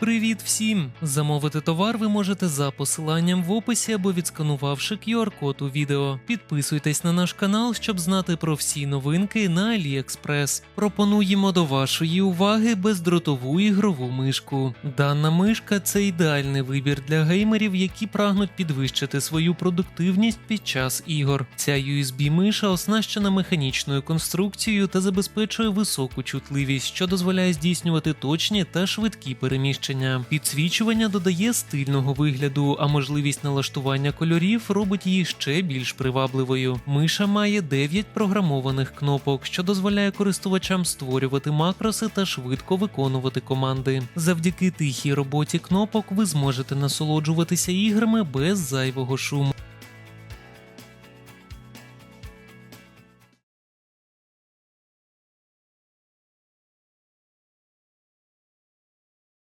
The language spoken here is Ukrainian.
Привіт всім! Замовити товар ви можете за посиланням в описі або відсканувавши QR-код у відео. Підписуйтесь на наш канал, щоб знати про всі новинки на AliExpress. Пропонуємо до вашої уваги бездротову ігрову мишку. Дана мишка це ідеальний вибір для геймерів, які прагнуть підвищити свою продуктивність під час ігор. Ця USB-миша оснащена механічною конструкцією та забезпечує високу чутливість, що дозволяє здійснювати точні та швидкі переміщення. Підсвічування додає стильного вигляду, а можливість налаштування кольорів робить її ще більш привабливою. Миша має 9 програмованих кнопок, що дозволяє користувачам створювати макроси та швидко виконувати команди. Завдяки тихій роботі кнопок ви зможете насолоджуватися іграми без зайвого шуму.